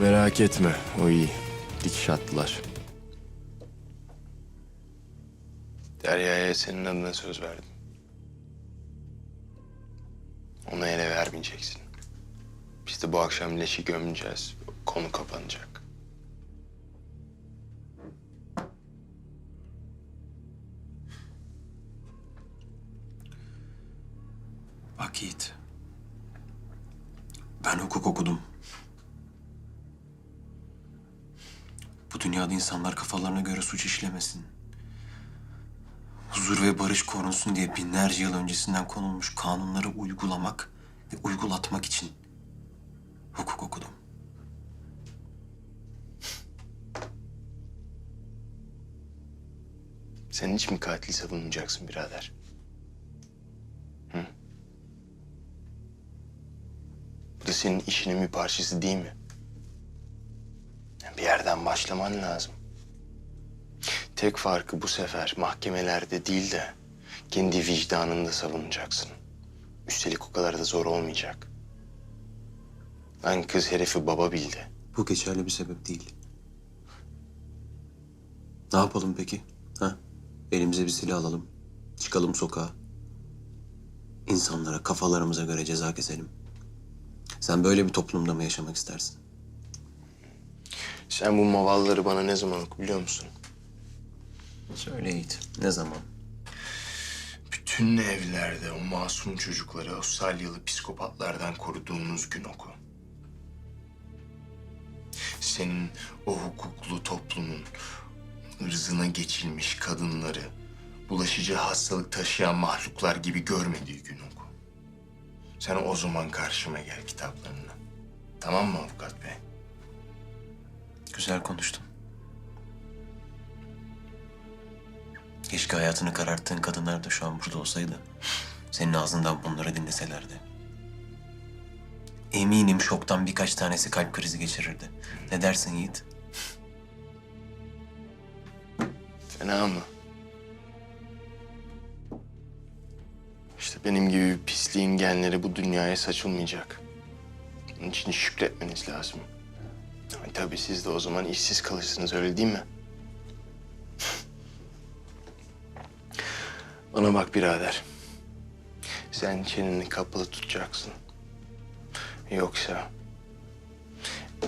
Merak etme, o iyi. Dikiş attılar. Derya'ya senin adına söz verdim. Ona ele vermeyeceksin. Biz de bu akşam leşi gömeceğiz. Konu kapanacak. Bak Yiğit. Ben hukuk okudum. Dünyada insanlar kafalarına göre suç işlemesin. Huzur ve barış korunsun diye binlerce yıl öncesinden konulmuş kanunları uygulamak ve uygulatmak için hukuk okudum. Sen hiç mi katil savunmayacaksın birader? Hı? Bu da senin işinin bir parçası değil mi? Bir yerden başlaman lazım. Tek farkı bu sefer mahkemelerde değil de kendi vicdanında savunacaksın. Üstelik o kadar da zor olmayacak. Lan kız herifi baba bildi. Bu geçerli bir sebep değil. Ne yapalım peki? Ha? Elimize bir silah alalım. Çıkalım sokağa. İnsanlara kafalarımıza göre ceza keselim. Sen böyle bir toplumda mı yaşamak istersin? Sen bu mavalları bana ne zaman oku biliyor musun? Söyle Yiğit. Ne zaman? Bütün evlerde o masum çocukları o salyalı psikopatlardan koruduğunuz gün oku. Senin o hukuklu toplumun ırzına geçilmiş kadınları bulaşıcı hastalık taşıyan mahluklar gibi görmediği gün oku. Sen o zaman karşıma gel kitaplarına. Tamam mı avukat bey? Güzel konuştun. Keşke hayatını kararttığın kadınlar da şu an burada olsaydı. Senin ağzından bunları dinleselerdi. Eminim şoktan birkaç tanesi kalp krizi geçirirdi. Ne dersin Yiğit? Fena mı? İşte benim gibi pisliğin genleri bu dünyaya saçılmayacak. Bunun için şükretmeniz lazım. Ama tabii siz de o zaman işsiz kalırsınız öyle değil mi? Bana bak birader. Sen çeneni kapalı tutacaksın. Yoksa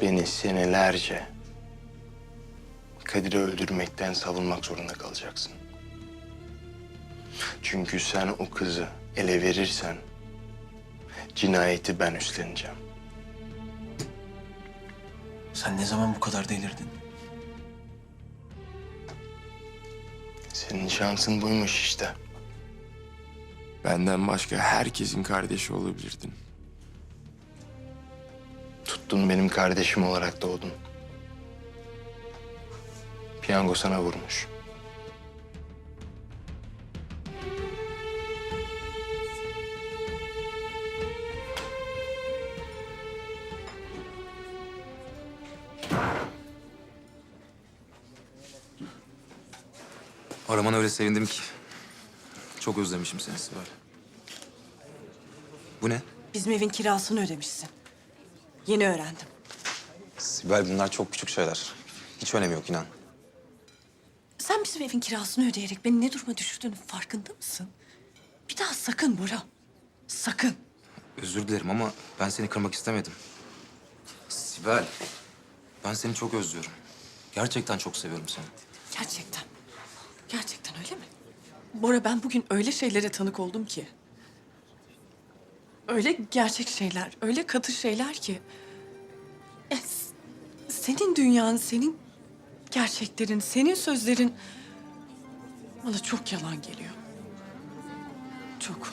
beni senelerce Kadir'i öldürmekten savunmak zorunda kalacaksın. Çünkü sen o kızı ele verirsen cinayeti ben üstleneceğim. Sen ne zaman bu kadar delirdin? Senin şansın buymuş işte. Benden başka herkesin kardeşi olabilirdin. Tuttun benim kardeşim olarak doğdun. Piyango sana vurmuş. Aramana öyle sevindim ki. Çok özlemişim seni Sibel. Bu ne? Bizim evin kirasını ödemişsin. Yeni öğrendim. Sibel bunlar çok küçük şeyler. Hiç önemi yok inan. Sen bizim evin kirasını ödeyerek beni ne duruma düşürdüğünün farkında mısın? Bir daha sakın Bora. Sakın. Özür dilerim ama ben seni kırmak istemedim. Sibel, ben seni çok özlüyorum. Gerçekten çok seviyorum seni. Gerçekten. Bora ben bugün öyle şeylere tanık oldum ki. Öyle gerçek şeyler, öyle katı şeyler ki. S- senin dünyan, senin gerçeklerin, senin sözlerin bana çok yalan geliyor. Çok.